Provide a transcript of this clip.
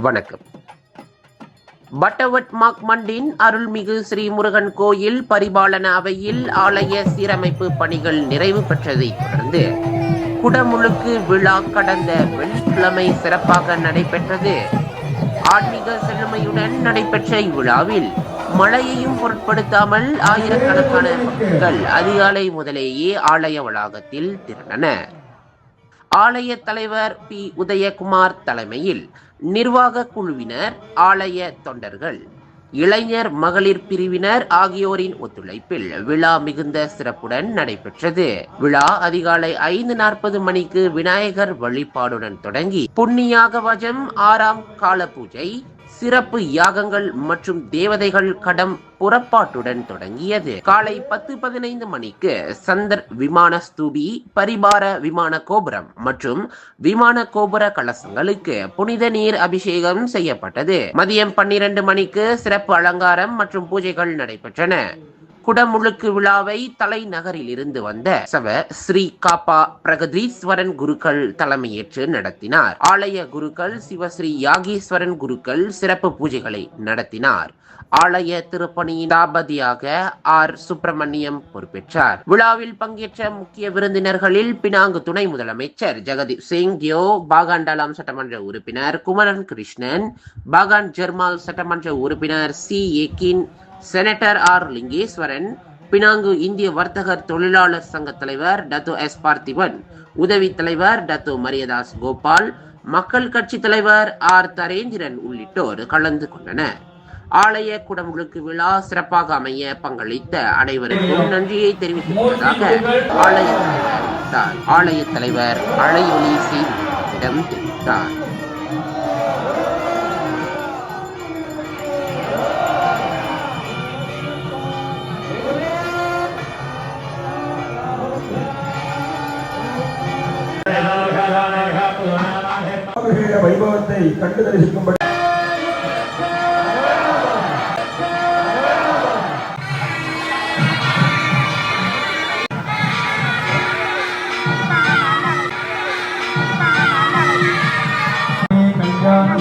வணக்கம். பட்டவட் மண்டின் அருள்மிகு ஸ்ரீமுருகன் கோயில் பரிபாலன அவையில் ஆலய சீரமைப்பு பணிகள் நிறைவு பெற்றதை தொடர்ந்து குடமுழுக்கு விழா கடந்த வெள்ளிக்கிழமை சிறப்பாக நடைபெற்றது. ஆன்மீக செழுமையுடன் நடைபெற்ற இவ்விழாவில் மழையையும் பொருட்படுத்தாமல் ஆயிரக்கணக்கான மக்கள் அதிகாலை முதலேயே ஆலய வளாகத்தில் திரண்டனர். ஆலய தலைவர் பி. உதயகுமார் தலைமையில் நிர்வாக குழுவினர் ஆலய தொண்டர்கள் இளைஞர் மகளிர் பிரிவினர் ஆகியோரின் ஒத்துழைப்பில் விழா மிகுந்த சிறப்புடன் நடைபெற்றது. விழா அதிகாலை ஐந்து நாற்பது மணிக்கு விநாயகர் வழிபாடுடன் தொடங்கி புண்ணியாக வஜம் ஆறாம் கால பூஜை சிறப்பு யாகங்கள் மற்றும் தேவதைகள் கடம் புறப்பாட்டுடன் தொடங்கியது. காலை பத்து பதினைந்து மணிக்கு சந்தர் விமான ஸ்தூபி பரிபார விமான கோபுரம் மற்றும் விமான கோபுர கலசங்களுக்கு புனித நீர் அபிஷேகம் செய்யப்பட்டது. மதியம் பன்னிரண்டு மணிக்கு சிறப்பு அலங்காரம் மற்றும் பூஜைகள் நடைபெற்றன. குடமுழுக்கு விழாவை தலைநகரில் இருந்து வந்த சவ ஸ்ரீ காப்பா பிரகதீஸ்வரன் குருக்கள் தலைமையேற்று நடத்தினார். ஆலய குருக்கள் சிவஸ்ரீ யாகீஸ்வரன் குருக்கள் சிறப்பு பூஜைகளை நடத்தினார். ஆலய திருப்பணியின் தாபதியாக ஆர். சுப்பிரமணியம் பொறுப்பேற்றார். விழாவில் பங்கேற்ற முக்கிய விருந்தினர்களில் பினாங்கு துணை முதலமைச்சர் ஜெகதீப் சிங் தியோ பாகாண்டலாம் சட்டமன்ற உறுப்பினர் குமரன் கிருஷ்ணன் பாகான் ஜெர்மால் சட்டமன்ற உறுப்பினர் சி. ஏகின் செனட்டர் ஆர். லிங்கேஸ்வரன் பினாங்கு இந்திய வர்த்தகர் தொழிலாளர் சங்க தலைவர் டத்து எஸ். பார்த்திபன் உதவி தலைவர் டத்து மரியதாஸ் கோபால் மக்கள் கட்சி தலைவர் ஆர். தரேந்திரன் உள்ளிட்டோர் கலந்து கொண்டனர். ஆலய குடமுழுக்கு விழா சிறப்பாக அமைய பங்களித்த அனைவருக்கும் நன்றியை தெரிவித்துக் கொள்வதாக ஆலய தலைவர் ஆலய தலைவர் அழையொலி செய்தியிடம் தெரிவித்தார். வைபவத்தை கண்டு தரிசிக்கும்படி கல்யாண